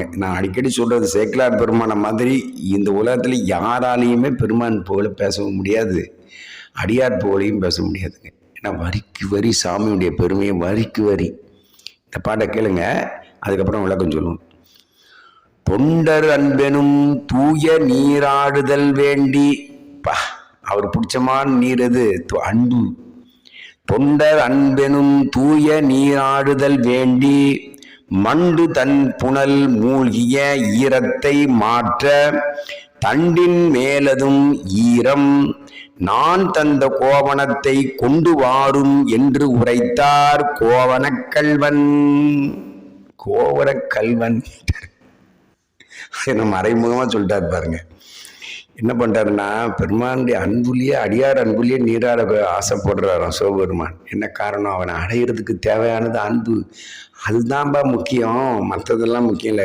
பாருங்க நான் அடிக்கடி சொல்றது சேக்கலார் பெருமானை மாதிரி இந்த உலகத்துல யாராலையுமே பெருமான் புகழை பேசவும் முடியாது. அடியார் புகழையும் பேச முடியாதுங்க. ஏன்னா வரிக்கு வரி சாமியுடைய பெருமையை வரிக்கு வரி. இந்த பாட்டை கேளுங்க. அதுக்கப்புறம் விளக்கம் சொல்லுவோம். தொண்டர் அன்பெனும் தூய நீராடுதல் வேண்டி பா அவர் பிடிச்சமான நீர் எது? அன்பு. தொண்டர் அன்பெனும் தூய நீராடுதல் வேண்டி மண்டு தன் புனல் மூழ்கிய ஈரத்தை மாற்ற தண்டின் மேலதும் ஈரம். நான் தந்த கோவணத்தை கொண்டு வாரும் என்று உரைத்தார் கோவணக்கல்வன் கோவணக்கல்வன் கோவணக் கல்வன். மறைமுகமாக சொல்லிட்டாரு பாருங்க. என்ன பண்ணுறாருன்னா பெருமானுடைய அன்புலேயே அடியார் அன்புலேயே நீராட ஆசைப்படுறாராம் சிவபெருமான். என்ன காரணம்? அவனை அடையிறதுக்கு தேவையானது அன்பு. அதுதான்பா முக்கியம். மற்றதெல்லாம் முக்கியம் இல்லை.